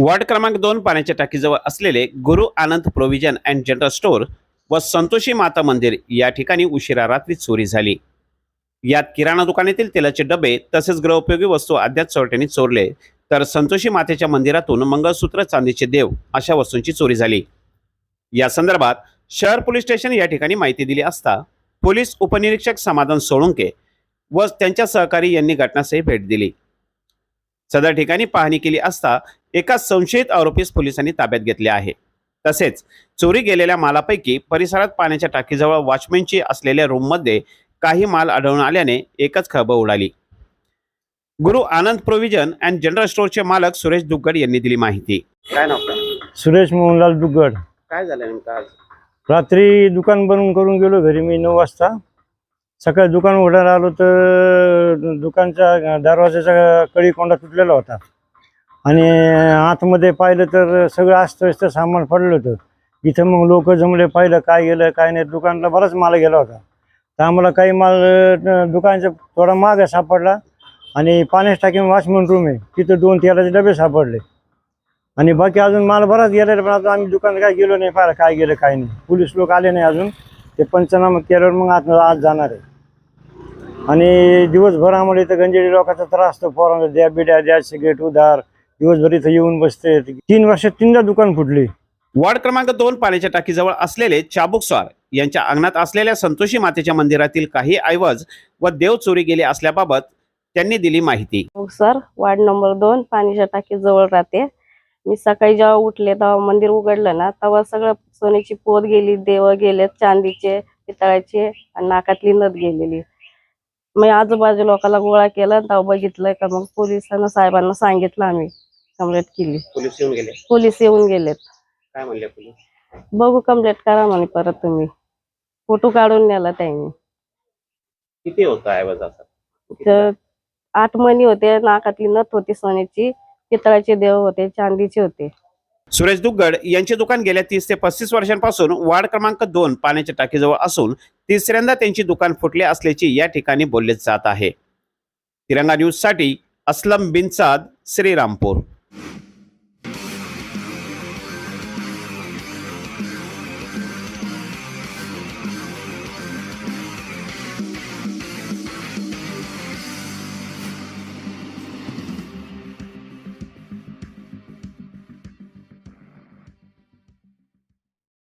Ward क्रमांक दोन पाण्याच्या टाकीजवळ असलेले Guru Anand provision and general store व संतोषी माता मंदिर या ठिकाणी उशिरा रात्री चोरी झाली. यात किराणा दुकानातील तेलाचे डबे तसेच गृहोपयोगी वस्तू अद्याप चोरट्यांनी चोरले. तर संतोषी मातेच्या मंदिरातून मंगळसूत्र चांदीचे देव अशा वस्तूंची चोरी झाली. या संदर्भात शहर पोलीस स्टेशन या ठिकाणी माहिती दिली असता पोलीस उपनिरीक्षक समाधान सोळुंके व त्यांच्या सहकारी यांनी घटनास्थळी भेट दिली. सदर ठिकाणी पाहणी केली असता एका संशयित आरोपीस पोलिसांनी ताब्यात घेतले आहे. तसेच चोरी गेलेल्या मालापैकी परिसरात पाण्याच्या टाकीजवळ वॉचमॅनची असलेल्या रूममध्ये काही माल आढळून आल्याने एकच खळबळ उडाली. Guru Anand provision and general स्टोअरचे मालक सुरेश दुग्गड यांनी दिली माहिती. काय नाव सुरेश मोहनलाल दुग्गड. काय झालं नेमकं आज? रात्री दुकान बंद करून गेलो घरी मी नऊ वाजता. सकाळी दुकान उघडायला आलो तर दुकानच्या दरवाजाचा कडी कोंडा तुटलेला होता. आणि आतमध्ये पाहिलं तर सगळं अस्तव्यस्त सामान पडलं होतं. इथं मग लोक जमले पाहिलं काय गेलं काय नाही. दुकानला बराच माल गेला होता. तर आम्हाला काही माल दुकानचा थोडा माग सापडला आणि पाण्याच टाकी वॉचमन रूम आहे. तिथं दोन तेलाचे डबे सापडले. आणि बाकी अजून माल बराच गेलेला पण आता आम्ही दुकानात काय गेलो नाही पाहिलं काय गेलं काय नाही. पोलीस लोक आले नाही अजून. ते पंचनामा केल्यावर मग आज आज जाणार आहे. आणि दिवसभर आम्हाला इथं गंजेडी लोकांचा त्रास तो पोरांना द्या बिड्या द्या सिगरेट उधार दिवसभर इथं येऊन बसते. तीन वर्षात तीनदा दुकान फुटली. वॉर्ड क्रमांक दोन पाण्याच्या टाकीजवळ असलेले चाबुक स्वार यांच्या अंगणात असलेल्या संतोषी मातेच्या मंदिरातील काही ऐवज व देव चोरी गेले असल्याबाबत त्यांनी दिली माहिती. हो सर. वार्ड नंबर दोन पाणीच्या टाकी जवळ राहते. मी सकाळी जेव्हा उठले तेव्हा मंदिर उघडलं ना तेव्हा सगळं सोन्याची पोत गेली देव गेले चांदीचे पितळाचे आणि नाकातली नथ गेलेली. मी आजूबाजू लोकांना गोळा केला तेव्हा बघितलं का मग पोलिसांना साहेबांना सांगितलं आम्ही. कंप्लेंट केली. पोलीस येऊन गेले? पोलीस येऊन गेलेत. काय म्हणले पोलीस? बघू कंप्लेंट करा म्हणे परत तुम्ही. फोटो काढून नेला त्यांनी. किती होता ऐवज असा? तर आठ मणी होते नाकातली नथ होती सोन्याची पितळाचे देव होते चांदीचे होते. सुरेश दुग्गड यांचे दुकान गेल्या तीस ते पस्तीस वर्षांपासून वार्ड क्रमांक दोन पाण्याच्या टाकीजवळ असून तिसऱ्यांदा त्यांची दुकान फुटले असल्याचे या ठिकाणी बोलले जात आहे. तिरंगा न्यूजसाठी असलम बिन साद श्रीरामपूर.